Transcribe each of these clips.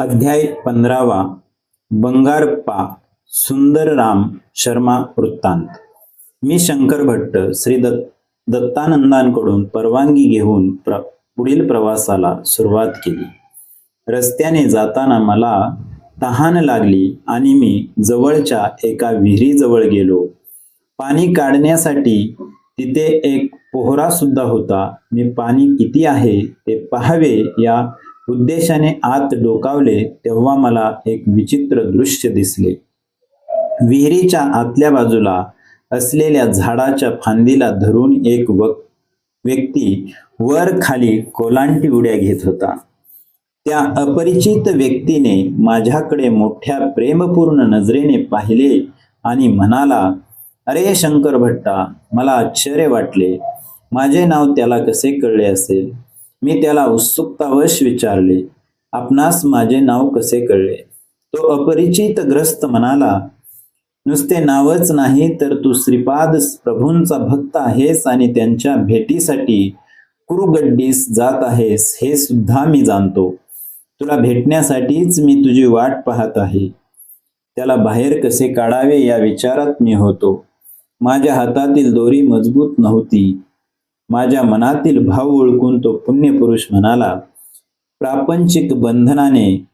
अध्याय पंधरावा बंगारप्पा सुंदरराम शर्मा वृत्तांत. मी शंकर भट्ट श्री दत्त दत्तानंदांकडून परवानगी घेऊन प्र पुढील प्रवासाला सुरुवात केली. रस्त्याने जाताना मला तहान लागली आणि मी जवळच्या एका विहिरीजवळ गेलो. पाणी काढण्यासाठी तिथे एक पोहरा सुद्धा होता. मी पाणी किती आहे ते पाहावे या उद्देशाने आत डोकावले तेव्हा मला एक विचित्र दृश्य दिसले. विहिरीच्या आतल्या बाजूला असलेल्या झाडाच्या फांदीला धरून एक व व्यक्ती वर खाली कोलांटी उड्या घेत होता. त्या अपरिचित व्यक्तीने माझ्याकडे मोठ्या प्रेमपूर्ण नजरेने पाहिले आणि म्हणाला अरे शंकर भट्टा मला आश्चर्य वाटले. माझे नाव त्याला कसे कळले असेल? मी त्याला उत्सुकतावश विचारले आपणास माझे नाव कसे कळले? तो अपरिचित ग्रस्त म्हणाला नुसते नावच नाही तर तू श्रीपाद प्रभूंचा भक्त आहेस आणि त्यांच्या भेटीसाठी कुरुगड्डीस जात आहेस हे सुद्धा मी जाणतो. तुला भेटण्यासाठीच मी तुझी वाट पाहत आहे. त्याला बाहेर कसे काढावे या विचारात मी होतो. माझ्या हातातील दोरी मजबूत नव्हती. माझ्या मनातील भाव ओळखून तो पुण्यपुरुष म्हणाला प्रापंचिक बंधनाने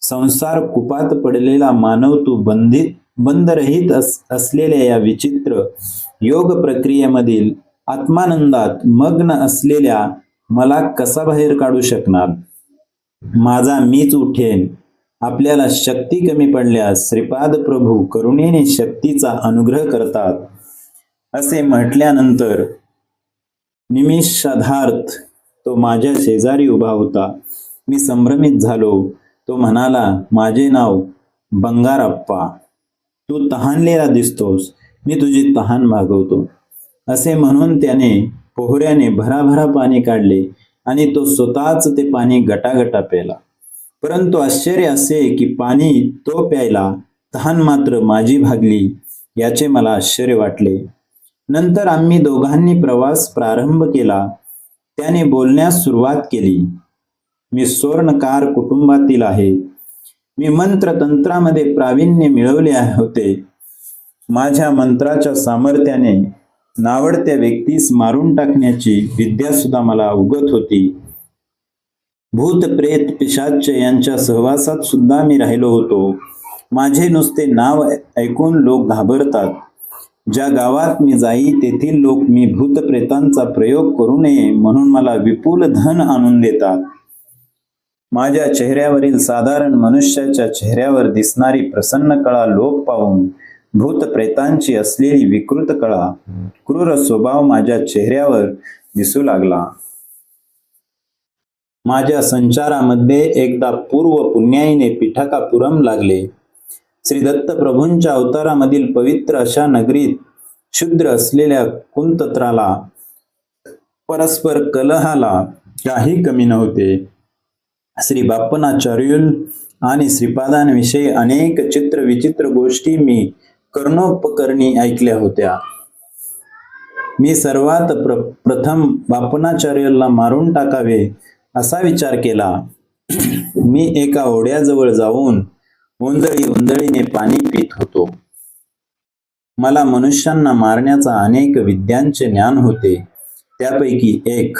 संसार कुपात पडलेला मानव तू बंधित बंदरहित अस असलेल्या या विचित्र योग प्रक्रियेमधील आत्मानंदात मग्न असलेल्या मला कसा बाहेर काढू शकणार? माझा मीच उठेन. आपल्याला शक्ती कमी पडल्यास श्रीपाद प्रभू करुणेने शक्तीचा अनुग्रह करतात. असे म्हटल्यानंतर निमिषाधार्थ तो माझ्या शेजारी उभा होता. मी संभ्रमित झालो. तो म्हणाला माझे नाव बंगारप्पा. तू तहानलेला दिसतोस. मी तुझी तहान भागवतो असे म्हणून त्याने पोहऱ्याने भराभरा पाणी काढले आणि तो स्वतःच ते पाणी गटागटा प्याला परंतु आश्चर्य असे की पाणी तो प्यायला तहान मात्र माझी भागली याचे मला आश्चर्य वाटले. नंतर आम्ही दोघांनी प्रवास प्रारंभ केला. त्याने बोलण्यास सुरुवात केली. मी स्वर्णकार कुटुंबातील आहे. मी मंत्र तंत्रामध्ये प्रावीण्य मिळवले होते. माझ्या मंत्राच्या सामर्थ्याने नावडत्या व्यक्तीस मारून टाकण्याची विद्या सुद्धा मला उगत होती. भूत प्रेत पिशाच यांच्या सहवासात सुद्धा मी राहिलो होतो. माझे नुसते नाव ऐकून लोक घाबरतात. ज्या गावात मी जाई तेथील लोक मी भूत प्रेतांचा प्रयोग करू नये म्हणून मला विपुल धन आणून देतात. माझ्या चेहऱ्यावरील साधारण मनुष्याच्या चेहऱ्यावर दिसणारी प्रसन्न कळा लोक पाहून भूत प्रेतांची असलेली विकृत कळा क्रूर स्वभाव माझ्या चेहऱ्यावर दिसू लागला. माझ्या संचारामध्ये एकदा पूर्व पुण्याईने पिठाकापुरम लागले. श्री दत्त प्रभूंच्या अवतारामधील पवित्र अशा नगरीत शुद्र असलेल्या कुंतत्राला परस्पर कलहाला काही कमी नव्हते. श्री बाप्पनाचार्युल आणि श्रीपादांविषयी अनेक चित्र विचित्र गोष्टी मी कर्णोपकरणी ऐकल्या होत्या. मी सर्वात प्र प्रथम बापनाचार्याला मारून टाकावे असा विचार केला. मी एका ओढ्याजवळ जाऊन उंदळी उंदळीने पाणी पित होतो. मला मनुष्यांना मारण्याचा अनेक विद्यांचे ज्ञान होते. त्यापैकी एक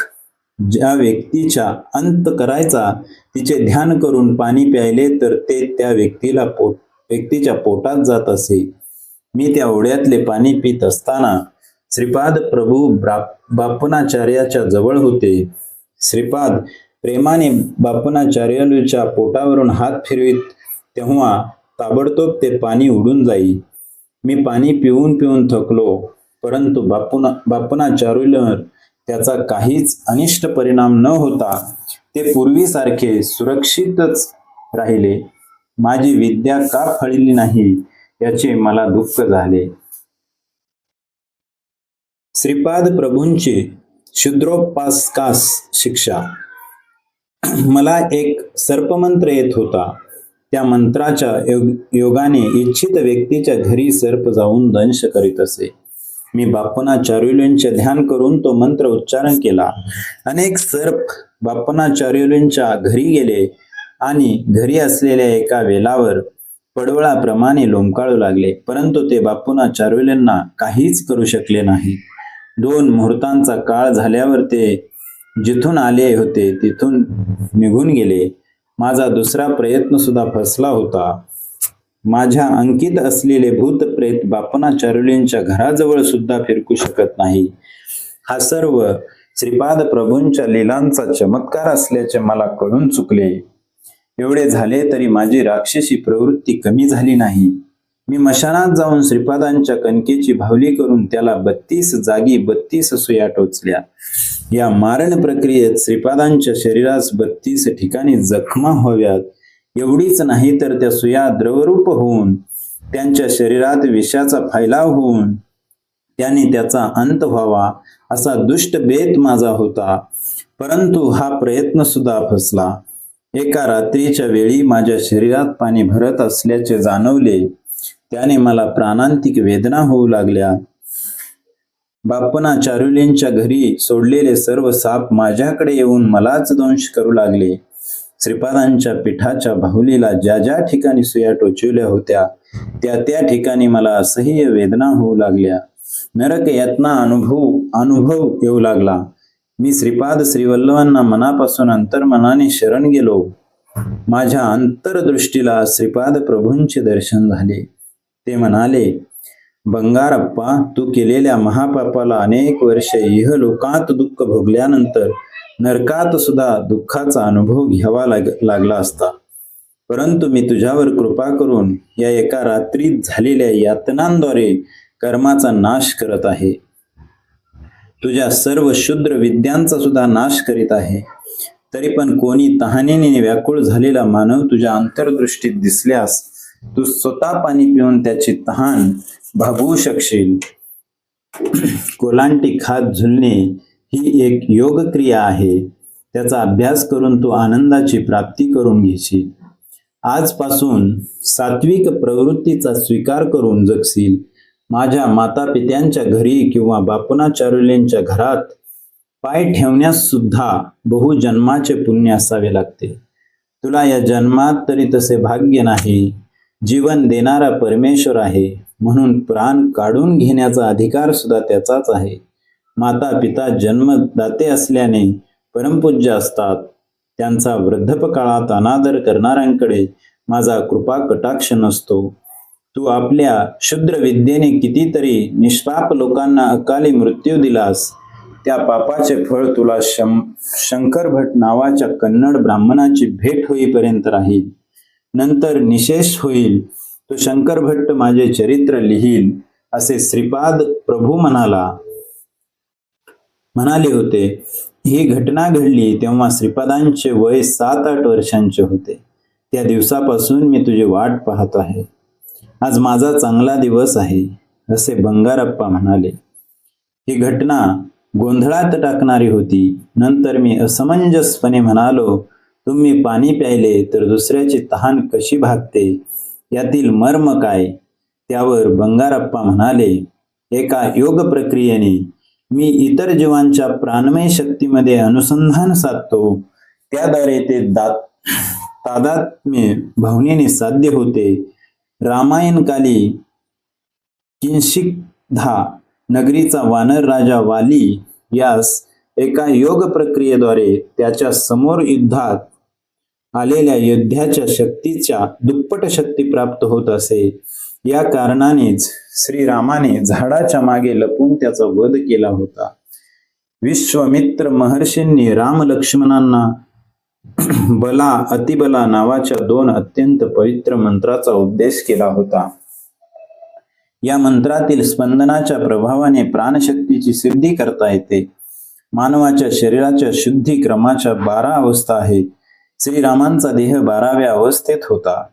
ज्या व्यक्तीच्या अंत करायचा तिचे ध्यान करून पाणी प्यायले तर ते त्या व्यक्तीला पोट व्यक्तीच्या पोटात जात असे. मी त्या ओढ्यातले पाणी पित असताना श्रीपाद प्रभू बापनाचार्याच्या जवळ होते. श्रीपाद प्रेमाने बापनाचार्याच्या पोटावरून हात फिरवीत तेव्हा ताबडतोब ते पाणी उडून जाई. मी पाणी पिऊन पिऊन थकलो परंतु बापुना चारुल्यावर त्याचा काहीच अनिष्ट परिणाम न होता ते पूर्वीसारखे सुरक्षितच राहिले. माझी विद्या का फळली नाही याचे मला दुःख झाले. श्रीपाद प्रभूंची शुद्रोपासकास शिक्षा. मला एक सर्पमंत्र येत होता. त्या मंत्राच्या योग योगाने इच्छित व्यक्तीच्या घरी सर्प जाऊन दंश करीत असे. मी बाप्पनाचार्युलींचे ध्यान करून तो मंत्र उच्चारण केला. अनेक सर्प बाप्पनाचार्युलींच्या घरी गेले आणि घरी असलेल्या एका वेलावर पडवळाप्रमाणे लोंबकाळू लागले परंतु ते बापूंना चारुलींना काहीच करू शकले नाही. दोन मुहूर्तांचा काळ झाल्यावर ते जिथून आले होते तिथून निघून गेले. माझा दुसरा प्रयत्न सुद्धा फसला होता. माझ्या अंकित असलेले भूत प्रेत बापना चारुलींच्या घराजवळ सुद्धा फिरकू शकत नाही. हा सर्व श्रीपाद प्रभूंच्या लीलांचा चमत्कार असल्याचे मला कळून चुकले. एवढे झाले तरी माझी राक्षसी प्रवृत्ती कमी झाली नाही. मी मशानात जाऊन श्रीपादांच्या कणकेची भावली करून त्याला बत्तीस जागी बत्तीस सुया टोचल्या. या मारण प्रक्रियेत श्रीपादांच्या शरीरास बत्तीस ठिकाणी जखमा व्हाव्यात. एवढीच नाही तर त्या सुया द्रवरूप होऊन त्यांच्या शरीरात विषाचा फैलाव होऊन त्याने त्याचा अंत व्हावा असा दुष्ट बेत माझा होता. परंतु हा प्रयत्न सुद्धा फसला. एका रात्रीच्या वेळी माझ्या शरीरात पाणी भरत असल्याचे जाणवले. त्याने मला प्राणांतिक वेदना होऊ लागल्या. बापना चारुलींच्या घरी सोडलेले सर्व साप माझ्याकडे येऊन मलाच दंश करू लागले. श्रीपादांच्या पिठाच्या बाहुलीला ज्या ज्या ठिकाणी सुया टोचविल्या होत्या त्या त्या ठिकाणी मला असह्य वेदना होऊ लागल्या. नरक यातना अनुभव अनुभव येऊ लागला. मी श्रीपाद श्रीवल्लभांना मनापासून अंतर्मनाने शरण गेलो. माझ्या अंतरदृष्टीला श्रीपाद प्रभूंचे दर्शन झाले. ते म्हणाले बंगारप्पा तू केलेल्या महापापाला अनेक वर्षे इहलोकात दुःख भोगल्यानंतर नरकात सुद्धा दुःखाचा अनुभव घ्यावा लाग लागला असता. परंतु मी तुझ्यावर कृपा करून या एका रात्रीत झालेल्या यातनांद्वारे कर्माचा नाश करत आहे. तुझ्या सर्व शुद्र विद्यांचा सुद्धा नाश करीत आहे. तरी पण कोणी तहानेने व्याकुळ झालेला मानव तुझ्या अंतर्दृष्टीत दिसल्यास तू स्वतः पाणी पिऊन त्याची तहान भागवू शकशील. कोलांटी खात झुलणे ही एक योग क्रिया आहे. त्याचा अभ्यास करून तू आनंदाची प्राप्ती करून घेशील. आजपासून सात्विक प्रवृत्तीचा स्वीकार करून जगशील. माझ्या माता पित्यांच्या घरी किंवा बापुना चारुलेंच्या घरात पाय ठेवण्यास सुद्धा बहुजन्माचे पुण्य असावे लागते. तुला या जन्मात तरी तसे भाग्य नाही. जीवन देणारा परमेश्वर आहे. म्हणून प्राण काढून घेण्याचा अधिकार सुद्धा त्याचाच आहे. माता पिता जन्मदाते असल्याने परमपूज्य असतात. त्यांचा वृद्धपकाळात अनादर करणाऱ्यांकडे माझा कृपा कटाक्ष नसतो. तू आपल्या शुद्र विद्येने कितीतरी निष्पाप लोकांना अकाली मृत्यू दिलास. त्या पापाचे फळ तुला शं शंकर भट नावाच्या कन्नड ब्राह्मणाची भेट होईपर्यंत राहील. नंतर निशेष होईल. तो शंकर भट्ट माझे चरित्र लिहील असे श्रीपाद प्रभू म्हणाला. म्हणाले होते ही घटना घडली तेव्हा श्रीपादांचे वय सात आठ वर्षांचे होते. त्या दिवसापासून मी तुझी वाट पाहत आहे. आज माझा चांगला दिवस आहे असे बंगारप्पा म्हणाले. ही घटना गोंधळात टाकणारी होती. नंतर मी असमंजसपणे म्हणालो तुम्ही पाणी प्यायले तर दुसऱ्याची तहान कशी भागते? यातील मर्म काय? त्यावर बंगारप्पा म्हणाले एका योग प्रक्रियेने मी इतर जीवांच्या प्राणमय शक्तीमध्ये अनुसंधान साधतो. त्याद्वारे ते दात तादात्म्य भावनेने साध्य होते. रामायणकाली किंशिकधा नगरीचा वानर राजा वाली यास एका योग प्रक्रियेद्वारे त्याच्यासमोर युद्धात आलेल्या योद्ध्याच्या शक्तीच्या दुप्पट शक्ती प्राप्त होत असे. या कारणानेच श्रीरामाने झाडाच्या मागे लपून त्याचा वध केला होता. विश्वमित्र महर्षींनी राम लक्ष्मणांना बला अतिबला नावाच्या दोन अत्यंत पवित्र मंत्राचा उपदेश केला होता. या मंत्रातील स्पंदनाच्या प्रभावाने प्राणशक्तीची सिद्धी करता येते. मानवाच्या शरीराच्या शुद्धी क्रमाच्या बारा अवस्था आहेत. श्रीरामांचा देह बाराव्या अवस्थेत होता.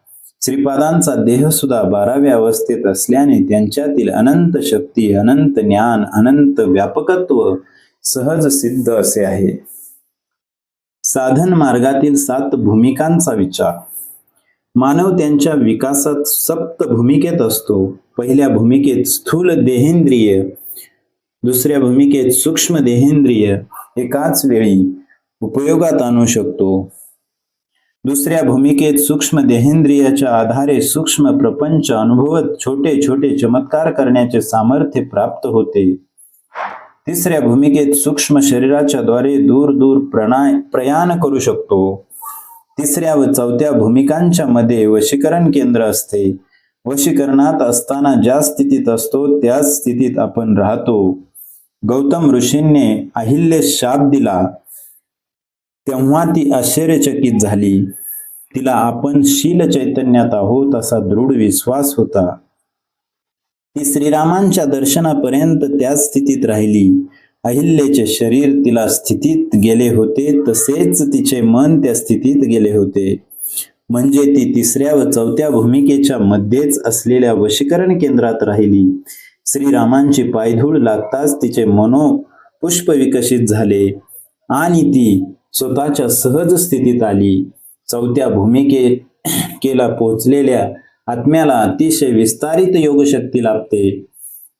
श्रीपादांचा देह सुद्धा बाराव्या अवस्थेत असल्याने त्यांच्यातील अनंत शक्ती अनंत ज्ञान अनंत व्यापकत्व सहज सिद्ध असे आहे. साधन मार्गातील सात भूमिकांचा विचार. मानव त्यांच्या विकासात सप्त भूमिकेत असतो. पहिल्या भूमिकेत स्थूल देहेंद्रिय दुसऱ्या भूमिकेत सूक्ष्म देहेंद्रिय एकाच वेळी उपयोगात आणू शकतो. दुसऱ्या भूमिकेत सूक्ष्म देहेंद्रियाच्या आधारे सूक्ष्म प्रपंच अनुभवत छोटे छोटे चमत्कार करण्याचे सामर्थ्य प्राप्त होते. तिसऱ्या भूमिकेत सूक्ष्म शरीराच्या द्वारे दूर दूर प्रणाय प्रयाण करू शकतो. तिसऱ्या व चौथ्या भूमिकांच्या मध्ये वशीकरण केंद्र असते. वशीकरणात असताना ज्या स्थितीत असतो त्याच स्थितीत आपण राहतो. गौतम ऋषींनी अहिल्य शाप दिला. तेव्हा ती आश्चर्यचकित झाली. तिला आपण शील चैतन्यात आहोत असा दृढ विश्वास होता. ती श्रीरामांच्या दर्शनापर्यंत त्याच स्थितीत राहिली. अहिल्येचे शरीर तिला स्थितीत गेले होते तसेच तिचे मन त्या स्थितीत गेले होते. म्हणजे ती तिसऱ्या व चौथ्या भूमिकेच्या मध्येच असलेल्या वशीकरण केंद्रात राहिली. श्रीरामांची पायधूळ लागताच तिचे मनो पुष्प विकसित झाले आणि ती स्वतःच्या सहज स्थितीत आली. चौथ्या भूमिके केला पोचलेल्या आत्म्याला अतिशय विस्तारित योगशक्ती लाभते.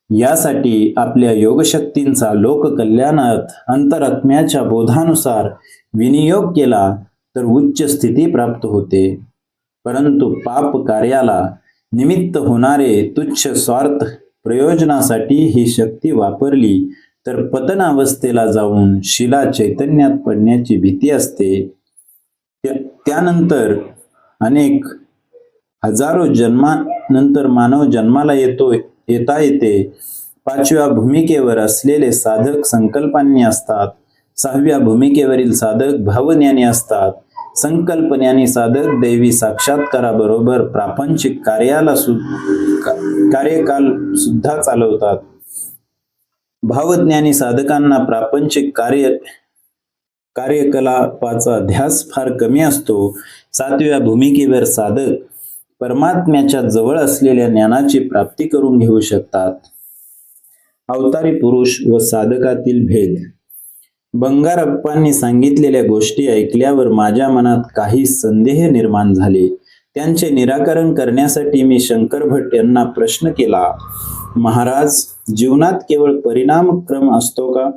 यासाठी आपल्या योगशक्तींचा लोककल्याणात अंतरात्म्याच्या बोधानुसार विनियोग केला तर उच्च स्थिती प्राप्त होते. परंतु पाप कार्याला निमित्त होणारे तुच्छ स्वार्थ प्रयोजनासाठी ही शक्ती वापरली तर पतन अवस्थेला जाऊन शिला चैतन्यात पडण्याची भीती असते. त्यानंतर अनेक हजारो जन्मानंतर मानव जन्माला येतो येता येते. पाचव्या भूमिकेवर असलेले साधक संकल्पांनी असतात. सहाव्या भूमिकेवरील साधक भावज्ञानी असतात. संकल्पज्ञानी साधक दैवी साक्षात्काराबरोबर प्रापंचिक कार्याला सु कार्यकाल सुद्धा चालवतात. भावज्ञानी साधकांना प्रापंचिक कार्य कार्यकलापाचा ध्यास फार कमी असतो. सातव्या भूमिकेवर साधक परमात्म्याच्या जवळ असलेल्या ज्ञानाची प्राप्ती करून घेऊ शकतात. अवतारी पुरुष व साधकातील भेद. बंगारप्पांनी सांगितलेल्या गोष्टी ऐकल्यावर माझ्या मनात काही संदेह निर्माण झाले. त्यांचे निराकरण करण्यासाठी मी शंकर भट यांना प्रश्न केला महाराज जीवनात केवळ परिणामक्रम असतो का?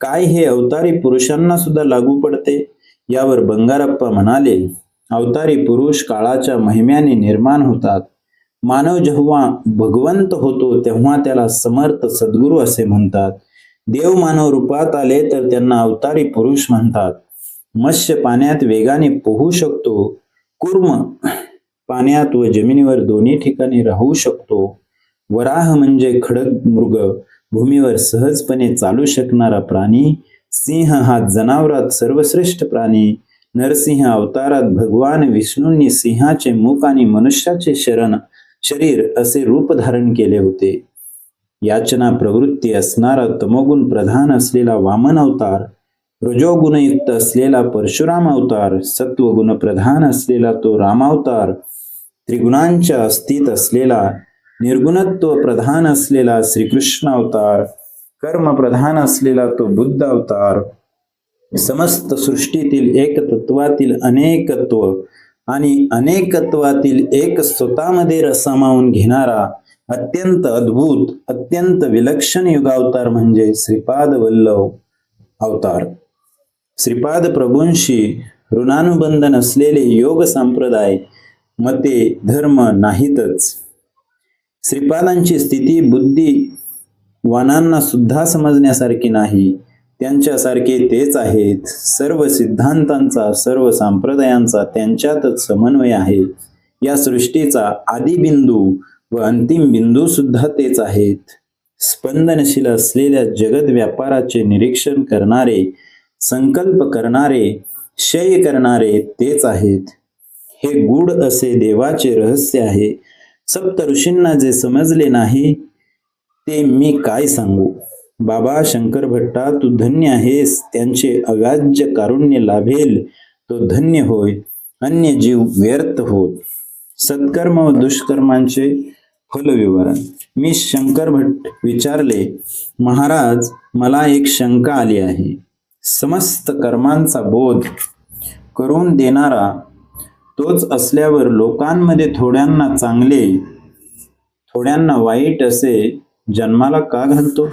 काय हे अवतारी पुरुषांना सुद्धा लागू पडते? यावर बंगारप्पा म्हणाले अवतारी पुरुष काळाच्या महिम्याने निर्माण होतात. मानव जेव्हा भगवंत होतो तेव्हा त्याला समर्थ सद्गुरू असे म्हणतात. देव मानव रूपात आले तर त्यांना अवतारी पुरुष म्हणतात. मत्स्य पाण्यात वेगाने पोहू शकतो. कुर्म पाण्यात व जमिनीवर दोन्ही ठिकाणी राहू शकतो. वराह म्हणजे खडक मृग भूमीवर सहजपणे चालू शकणारा प्राणी सिंह हा जनावरात सर्वश्रेष्ठ प्राणी नरसिंह अवतारात भगवान विष्णूंनी सिंहाचे मुख आणि मनुष्याचे शरण शरीर असे रूप धारण केले होते. याचना प्रवृत्ती असणारा तमोगुण प्रधान असलेला वामन अवतार रजोगुणयुक्त असलेला परशुराम अवतार सत्वगुण प्रधान असलेला तो रामावतार त्रिगुणांच्या अस्तित असलेला निर्गुणत्व प्रधान असलेला श्रीकृष्ण अवतार कर्म प्रधान असलेला तो बुद्ध अवतार समस्त सृष्टीतील एक तत्वातील अनेकत्व आणि अनेकत्वातील एक स्वतःमध्ये रसामावून घेणारा अत्यंत अद्भुत अत्यंत विलक्षण युगावतार म्हणजे श्रीपाद वल्लभ अवतार. श्रीपाद प्रभूंशी ऋणानुबंध नसलेले योग संप्रदाय मते धर्म नाहीतच. श्रीपादांची स्थिती बुद्धी वानांना सुद्धा समजण्यासारखी नाही. त्यांच्यासारखे तेच आहेत. सर्व सिद्धांतांचा सर्व संप्रदायांचा त्यांच्यातच समन्वय आहे. या सृष्टीचा आदिबिंदू व अंतिम बिंदू सुद्धा तेच आहेत. स्पंदनशील असलेल्या जगद व्यापाराचे निरीक्षण करणारे संकल्प करणारे क्षय करणारे तेच आहेत. हे गूढ असे देवाचे रहस्य आहे. सप्त ऋषींना जे समजले नाही ते मी काय सांगू? बाबा शंकर भट्टा तू धन्य आहेस त्यांचे अगाज्य कारुण्य लाभेल तो धन्य होय अन्य जीव व्यर्थ होत. सत्कर्म व दुष्कर्मांचे फलविवरण. मी शंकर भट्ट विचारले महाराज मला एक शंका आली आहे. समस्त कर्मांचा बोध करून देणारा तोच असल्यावर लोकांमध्ये थोड्यांना चांगले थोड्यांना वाईट असे जन्माला का घालतो?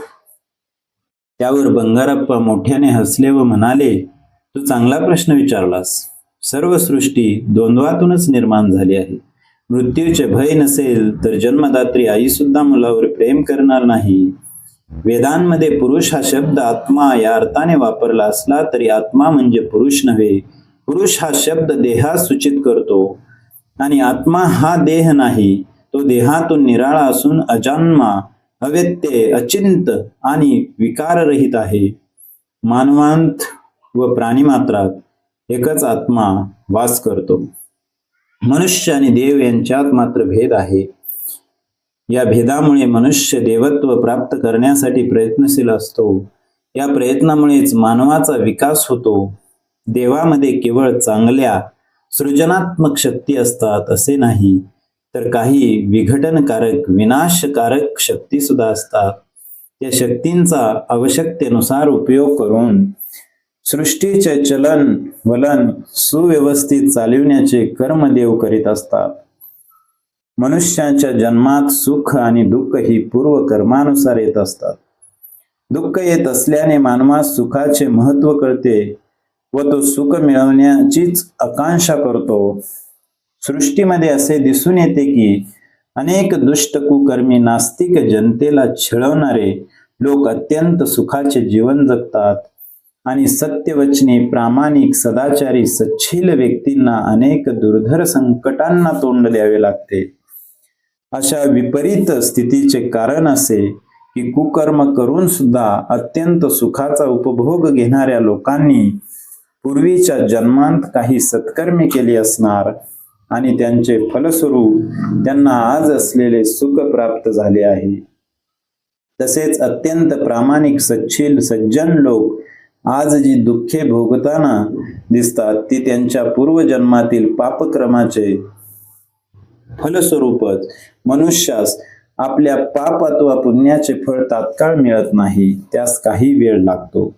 त्यावर बंगारप्पा मोठ्याने हसले व म्हणाले तू चांगला प्रश्न विचारलास. सर्व सृष्टी द्वंद्वातूनच निर्माण झाली आहे. मृत्यूचे भय नसेल तर जन्मदात्री आई सुद्धा मुलावर प्रेम करणार नाही. वेदांमध्ये पुरुष हा शब्द आत्मा या अर्थाने वापरला असला तरी आत्मा म्हणजे पुरुष नव्हे पुरुष हा शब्द देहास सूचित करतो आणि आत्मा हा देह नाही तो देहातून निराळा असून अजन्मा अव्यत्यय अचिंत आणि विकाररहित आहे. मानवांत व प्राणीमात्रात एकच आत्मा वास करतो. मनुष्य आणि देव यांच्यात मात्र भेद आहे. या भेदामुळे मनुष्य देवत्व प्राप्त करण्यासाठी प्रयत्नशील असतो. या प्रयत्नामुळेच मानवाचा विकास होतो. देवामध्ये केवळ चांगल्या सृजनात्मक शक्ती असतात असे नाही तर काही विघटनकारक विनाशकारक शक्ती सुद्धा असतात. त्या शक्तींचा आवश्यकतेनुसार उपयोग करून सृष्टीचे चलन वलन सुव्यवस्थित चालविण्याचे कर्मदेव करीत असतात. मनुष्याच्या जन्मात सुख आणि दुःख ही पूर्व कर्मानुसार येत असतात. दुःख येत असल्याने मानवास सुखाचे महत्त्व कळते. व तो सुख मिळवण्याचीच आकांक्षा करतो. सृष्टीमध्ये असे दिसून येते की अनेक दुष्ट कुकर्मी नास्तिक जनतेला छळवणारे लोक अत्यंत सुखाचे जीवन जगतात आणि सत्यवचने प्रामाणिक सदाचारी सच्छील व्यक्तींना अनेक दुर्धर संकटांना तोंड द्यावे लागते. अशा विपरीत स्थितीचे कारण असे की कुकर्म करून सुद्धा अत्यंत सुखाचा उपभोग घेणाऱ्या लोकांनी पूर्वीच्या जन्मांत काही सत्कर्मी केली असणार आणि त्यांचे फलस्वरूप त्यांना आज असलेले सुख प्राप्त झाले आहे. तसेच अत्यंत प्रामाणिक सच्छील सज्जन लोक आज जी दुःखे भोगताना दिसतात ती त्यांच्या पूर्वजन्मातील पापक्रमाचे फलस्वरूपच मनुष्यास आपल्या पाप अथवा पुण्याचे फळ तात्काळ मिळत नाही त्यास काही वेळ लागतो.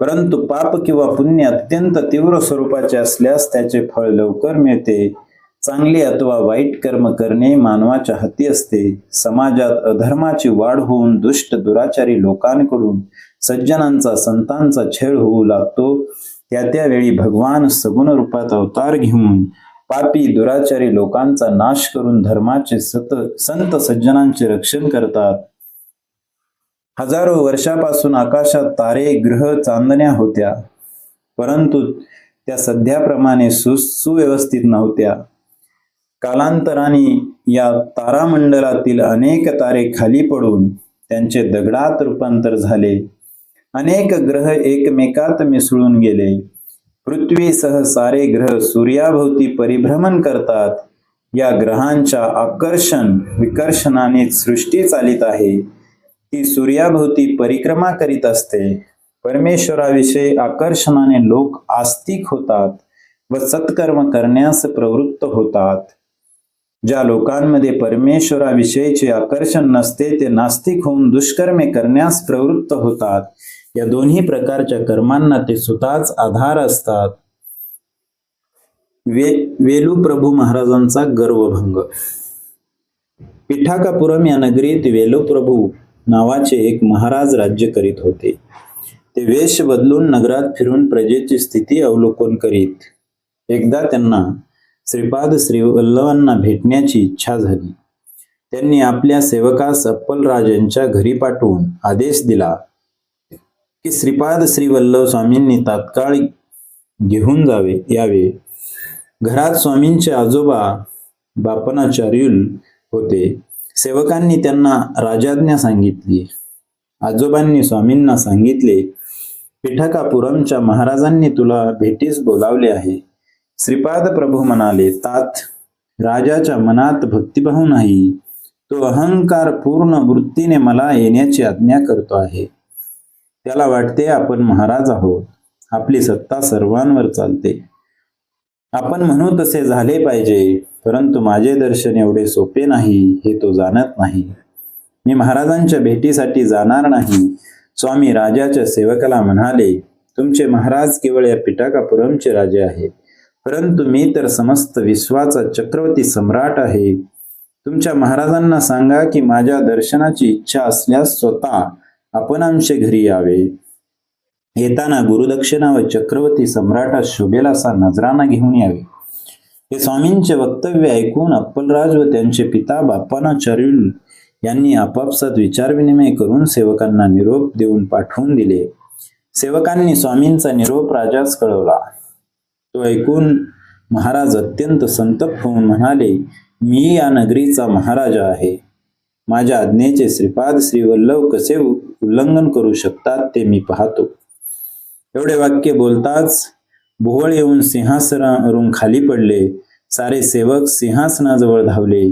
परंतु पाप किंवा पुण्य अत्यंत तीव्र स्वरूपाचे असल्यास त्याचे फळ लवकर मिळते. चांगले अथवा वाईट कर्म करणे मानवाच्या हाती असते. समाजात अधर्माची वाढ होऊन दुष्ट दुराचारी लोकांकडून सज्जनांचा संतांचा छेळ होऊ लागतो. त्या त्यावेळी भगवान सगुण रूपात अवतार घेऊन पापी दुराचारी लोकांचा नाश करून धर्माचे सत संत सज्जनांचे रक्षण करतात. हजारो वर्षापासून आकाशात तारे ग्रह चांदण्या होत्या. परंतु त्या सध्याप्रमाणे सु सुव्यवस्थित नव्हत्या. कालांतराने या तारामंडलातील अनेक तारे खाली पडून त्यांचे दगडात रूपांतर झाले. अनेक ग्रह एकमेकात मिसळून गेले. पृथ्वीसह सारे ग्रह सूर्याभोवती परिभ्रमण करतात. या ग्रहांच्या आकर्षण विकर्षणाने सृष्टी चालित आहे. ती सूर्याभोवती परिक्रमा करीत असते. परमेश्वराविषयी आकर्षणाने लोक आस्तिक होतात व सत्कर्म करण्यास प्रवृत्त होतात. ज्या लोकांमध्ये परमेश्वराविषयीचे आकर्षण नसते ते नास्तिक होऊन दुष्कर्मे करण्यास प्रवृत्त होतात. या दोन्ही प्रकारच्या कर्मांना ते स्वतःच आधार असतात. वे वेलू प्रभू महाराजांचा गर्वभंग. पिठाकापुरम या नगरीत वेलुप्रभू नावाचे एक महाराज राज्य करीत होते. ते वेश बदलून नगरात फिरून प्रजेची स्थिती अवलोकन करीत. एकदा त्यांना श्रीपाद श्रीवल्लभांना भेटण्याची इच्छा झाली. त्यांनी आपल्या सेवकास अप्पलराज यांच्या घरी पाठवून आदेश दिला की श्रीपाद श्रीवल्लभ स्वामींनी तात्काळ घेऊन जावे यावे. घरात स्वामींचे आजोबा बापनाचार्युल होते. सेवकांनी त्यांना राजाज्ञा सांगितली. आजोबांनी स्वामींना सांगितले पिठकापुरमच्या महाराजांनी तुला भेटीस बोलावले आहे. श्रीपाद प्रभू म्हणाले तात राजाच्या मनात भक्तिभाव नाही. तो अहंकार पूर्ण वृत्तीने मला येण्याची आज्ञा करतो आहे. त्याला वाटते आपण महाराज आहोत. आपली सत्ता सर्वांवर चालते. आपण म्हणू तसे झाले पाहिजे. परंतु माझे दर्शन एवढे सोपे नाही हे तो जाणत नाही. मी महाराजांच्या भेटीसाठी जाणार नाही. स्वामी राजाच्या सेवकाला म्हणाले तुमचे महाराज केवळ या पिटाकापुरमचे राजे आहेत. परंतु मी तर समस्त विश्वाचा चक्रवर्ती सम्राट आहे. तुमच्या महाराजांना सांगा की माझ्या दर्शनाची इच्छा असल्यास स्वतः आपण आमचे घरी यावे. येताना गुरुदक्षिणा व चक्रवर्ती सम्राटा शोभेल असा नजराना घेऊन यावे. हे स्वामींचे वक्तव्य ऐकून अप्पलराज व त्यांचे पिता बाप्पाना चरुल यांनी आपापसात विचारविनिमय करून सेवकांना निरोप देऊन पाठवून दिले. सेवकांनी स्वामींचा निरोप राजास कळवला. तो ऐकून महाराज अत्यंत संतप्त होऊन म्हणाले मी या नगरीचा महाराजा आहे. माझ्या आज्ञेचे श्रीपाद श्रीवल्लभ कसे उल्लंघन करू शकतात ते मी पाहतो. एवढे वाक्य बोलताच भुवळ येऊन सिंहासनावरून खाली पडले. सारे सेवक सिंहासनाजवळ धावले.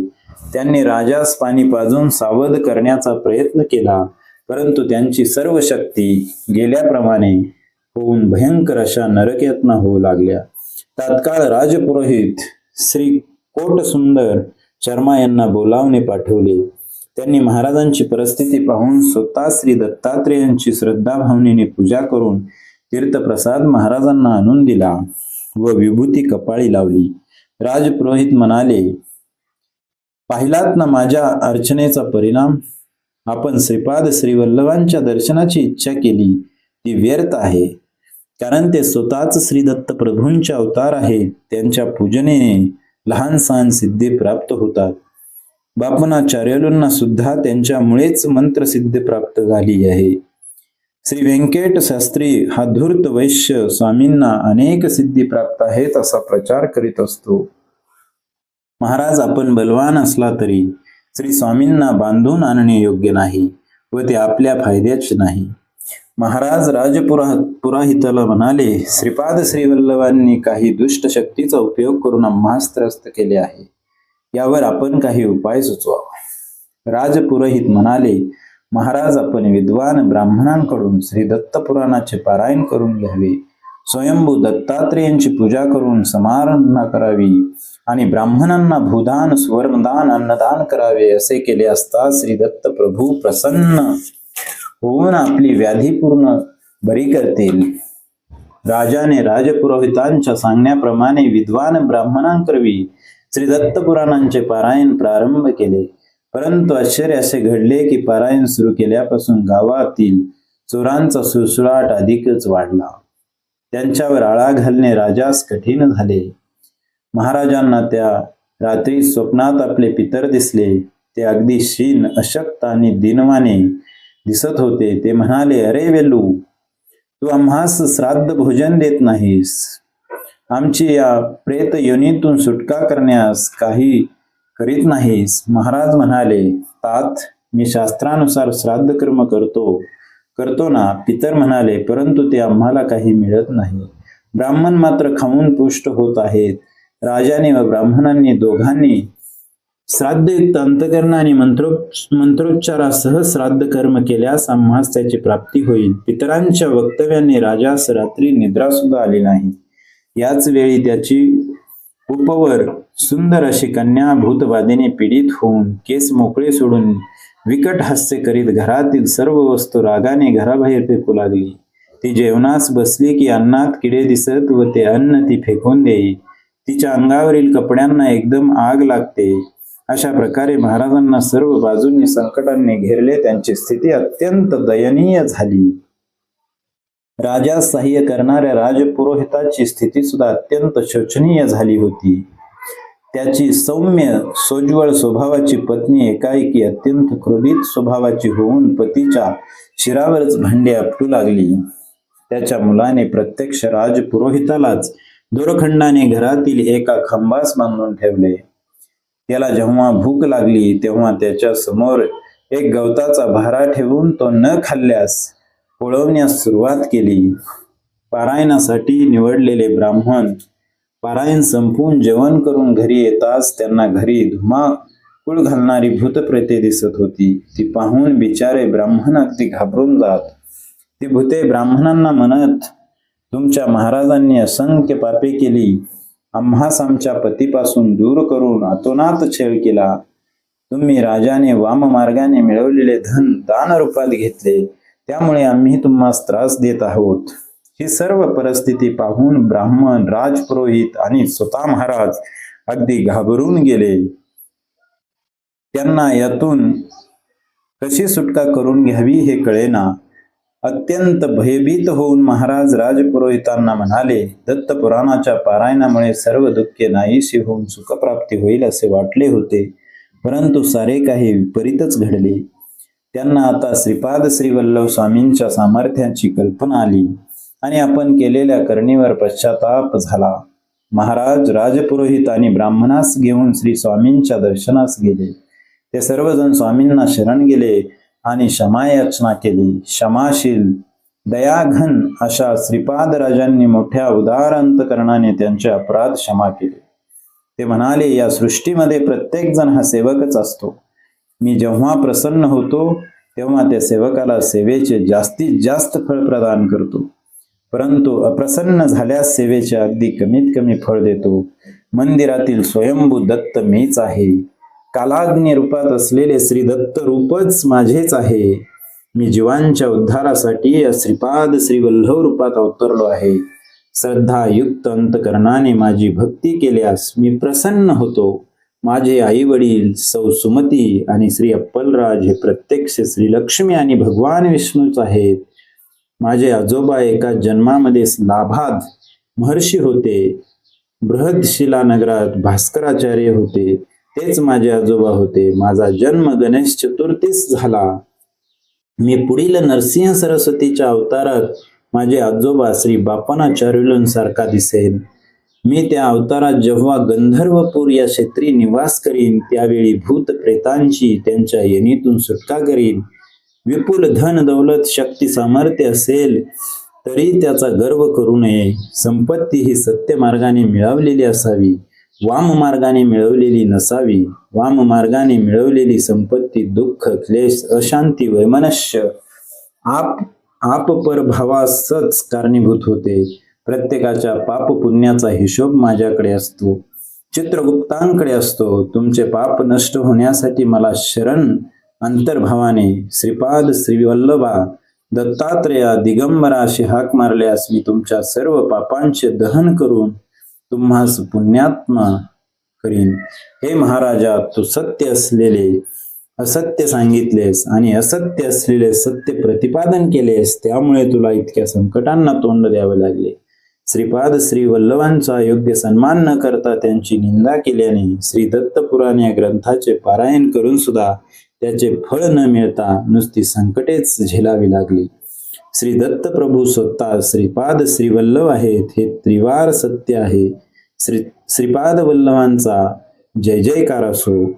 त्यांनी राजास पाणी पाजून सावध करण्याचा प्रयत्न केला. परंतु त्यांची सर्व शक्ती गेल्याप्रमाणे होऊन भयंकर अशा नरकयातना होऊ लागल्या. तात्काळ राजपुरोहित श्री कोटसुंदर शर्मा यांना बोलावणे पाठवले. त्यांनी महाराजांची परिस्थिती पाहून स्वतः श्री दत्तात्रेयांची श्रद्धा भावनेने पूजा करून तीर्थप्रसाद महाराजांना आणून दिला व विभूती कपाळी लावली. राजपुरोहित म्हणाले पाहिलात ना माझ्या अर्चनेचा परिणाम? आपण श्रीपाद श्रीवल्लभांच्या दर्शनाची इच्छा केली. ती व्यर्थ आहे. कारण ते स्वतःच श्रीदत्त प्रभूंचे अवतार आहे. त्यांच्या पूजनेने लहान सहान सिद्धी प्राप्त होतात. बापनाचार्यलूंना सुद्धा त्यांच्यामुळेच मंत्रसिद्धी प्राप्त झाली आहे. श्री व्यंकट शास्त्री हा धूर्त वैश्य स्वामींना अनेक सिद्धी प्राप्त आहेत असा प्रचार करीत असतो. महाराज आपण बलवान असला तरी श्री स्वामींना बांधून आणणे योग्य नाही व ते आपल्या फायद्याचे नाही. महाराज राजपुरा पुराहिताला म्हणाले श्रीपाद श्रीवल्लभांनी काही दुष्ट शक्तीचा उपयोग करून आम्हास्त्रस्त केले आहे. यावर आपण काही उपाय सुचवा राजपुरोहित म्हणाले महाराज आपण विद्वान ब्राह्मणांकडून श्री दत्त पुराणाचे पारायण करून घ्यावे. स्वयंभू दत्तात्रेयांची पूजा करून समाराधना करावी आणि ब्राह्मणांना भूदान सुवर्णदान अन्नदान करावे असे केले असता श्री दत्त प्रभू प्रसन्न होऊन आपली व्याधी पूर्ण बरी करतील. राजाने राजपुरोहितांच्या सांगण्याप्रमाणे विद्वान ब्राह्मणांकरवी श्री दत्त पुराणांचे पारायण प्रारंभ केले. परंतु आश्चर्य असे घडले की पारायण सुरू केल्यापासून गावातील चोरांचा सुळसुळाट अधिकच वाढला. त्यांच्यावर आळा घालणे राजास कठीण झाले. महाराजांना त्या रात्री स्वप्नात आपले पितर दिसले. ते अगदी क्षीण अशक्त आणि दिनवाने दिसत होते. ते म्हणाले अरे वेलू तू आम्हास श्राद्ध भोजन देत नाहीस. आमची या प्रेत योनीतून सुटका करण्यास काही करीत नाहीस. महाराज म्हणाले तात मी शास्त्रानुसार श्राद्ध कर्म करतो. करतो ना? पितर म्हणाले परंतु ते आम्हाला काही मिळत नाही. ब्राह्मण मात्र खाऊन पुष्ट होत आहेत. राजाने व ब्राह्मणांनी दोघांनी श्राद्धयुक्त अंतकरण आणि मंत्रो मंत्रोच्चारासह श्राद्ध कर्म केल्यास आम्हास त्याची प्राप्ती होईल. पितरांच्या वक्तव्याने राजास रात्री निद्रा सुद्धा आली नाही. याच वेळी त्याची उपवर सुंदर अशी कन्या भूतवादीने पीडित होऊन केस मोकळे सोडून विकट हास्य करीत घरातील सर्व वस्तू रागाने घराबाहेर फेकू लागली. ती जेवणास बसली की अन्नात किडे दिसत व ते अन्न ती फेकून देई. तिच्या अंगावरील कपड्यांना एकदम आग लागते. अशा प्रकारे महाराजांना सर्व बाजूंनी संकटांनी घेरले त्यांची स्थिती अत्यंत दयनीय झाली. राजा सहाय्य करणाऱ्या राजपुरोहिताची स्थिती सुद्धा अत्यंत शोचनीय झाली होती. त्याची सौम्य सोज्वळ स्वभावाची पत्नी एकाएकी अत्यंत क्रोधित स्वभावाची होऊन पतीच्या शिरावरच भांडे आपटू लागली. त्याच्या मुलाने प्रत्यक्ष राजपुरोहितालाच दोरखंडाने घरातील एका खांबास बांधून ठेवले. त्याला जेव्हा भूक लागली तेव्हा त्याच्यासमोर एक गवताचा भारा ठेवून तो न खाल्ल्यास पळवण्यास सुरुवात केली. पारायणासाठी निवडलेले ब्राह्मण पारायण संपून जेवण करून घरी येताच त्यांना घरी धुमाकूळ घालणारी भूतप्रेते दिसत होती. ती पाहून बिचारे ब्राह्मण अगदी घाबरून जात. ती भूते ब्राह्मणांना म्हणत तुमच्या महाराजांनी असंख्य पापे केली. आम्हास आमच्या पतीपासून दूर करून अतोनात छेळ केला. तुम्ही राजाने वाम मार्गाने मिळवलेले धन दान रूपात घेतले. त्यामुळे आम्ही तुम्हाला त्रास देत आहोत. ही सर्व परिस्थिती पाहून ब्राह्मण राजपुरोहित आणि स्वतः महाराज अगदी घाबरून गेले. त्यांना यातून कशी सुटका करून घ्यावी हे कळेना. अत्यंत भयभीत होऊन महाराज राजपुरोहितांना म्हणाले दत्त पुराणाच्या पारायणामुळे सर्व दुःखे नाहीशी होऊन सुखप्राप्ती होईल असे वाटले होते. परंतु सारे काही विपरीतच घडले. त्यांना आता श्रीपाद श्रीवल्लभ स्वामींच्या सामर्थ्याची कल्पना आली आणि आपण केलेल्या करणीवर पश्चाताप झाला. महाराज राजपुरोहित आणि ब्राह्मणास घेऊन श्री स्वामींच्या दर्शनास गेले. ते सर्वजण स्वामींना शरण गेले आणि क्षमायाचना केली. क्षमाशील दयाघन अशा श्रीपाद राजांनी मोठ्या उदार अंतकरणाने त्यांचे अपराध क्षमा केले. ते म्हणाले या सृष्टीमध्ये प्रत्येक जण हा सेवकच असतो. मी जेव्हा प्रसन्न होतो तेव्हा त्या सेवकाला सेवेचे जास्तीत जास्त फळ प्रदान करतो. परंतु अप्रसन्न झाल्यास सेवेचे अगदी कमीत कमी फळ देतो. मंदिरातील स्वयंभू दत्त मीच आहे. कालाग्नी रूपात असलेले श्री दत्त रूपच माझेच आहे. मी जीवांच्या उद्धारासाठी या श्रीपाद श्री वल्लभ रूपात अवतरलो आहे. श्रद्धा युक्त अंतकरणाने माझी भक्ती केल्यास मी प्रसन्न होतो. माझे आई वडील सौ सुमती आणि श्री अप्पलराज हे प्रत्यक्ष श्री लक्ष्मी आणि भगवान विष्णूच आहेत. माझे आजोबा एका जन्मामध्ये लाभात महर्षी होते. बृहदशिला नगरात भास्कराचार्य होते. तेच माझे आजोबा होते. माझा जन्म गणेश चतुर्थीस झाला. मी पुढील नरसिंह सरस्वतीच्या अवतारात माझे आजोबा श्री बापनाचार्युलंसारखा दिसेल मी त्या अवतारात जेव्हा गंधर्वपूर या क्षेत्री निवास करीन त्यावेळी भूत प्रेतांची त्यांच्या येणीतून सुटका करीन. विपुल धन दौलत शक्ती सामर्थ्य असेल तरी त्याचा गर्व करू नये. संपत्ती ही सत्य मार्गाने मिळवलेली असावी. वाम मार्गाने मिळवलेली नसावी. वाम मार्गाने मिळवलेली संपत्ती दुःख क्लेश अशांती वैमनस्य आप आप परभावासच कारणीभूत होते. प्रत्येकाच्या पाप पुण्याचा हिशोब माझ्याकडे असतो. चित्रगुप्तांकडे असतो. तुमचे पाप नष्ट होण्यासाठी मला शरण अंतर्भावाने श्रीपाद श्रीवल्लभा दत्तात्रया दिगंबरा अशी हाक मारल्यास मी तुमच्या सर्व पापांचे दहन करून तुम्हास पुण्यात्मा करीन. हे महाराजा तू सत्य असलेले असत्य सांगितलेस आणि असत्य असलेले सत्य प्रतिपादन केलेस त्यामुळे तुला इतक्या संकटांना तोंड द्यावे लागले. श्रीपाद श्री वल्लभांचा योग्य सन्मान न करता त्यांची निंदा केल्याने श्री दत्तपुराण या ग्रंथाचे पारायण करून सुद्धा त्याचे फळ न मिळता नुसती संकटेच झेलावी लागली. श्री दत्त प्रभू स्वतः श्रीपाद श्रीवल्लभ आहेत हे त्रिवार सत्य आहे. श्री श्रीपाद वल्लभांचा जय जयकार असो.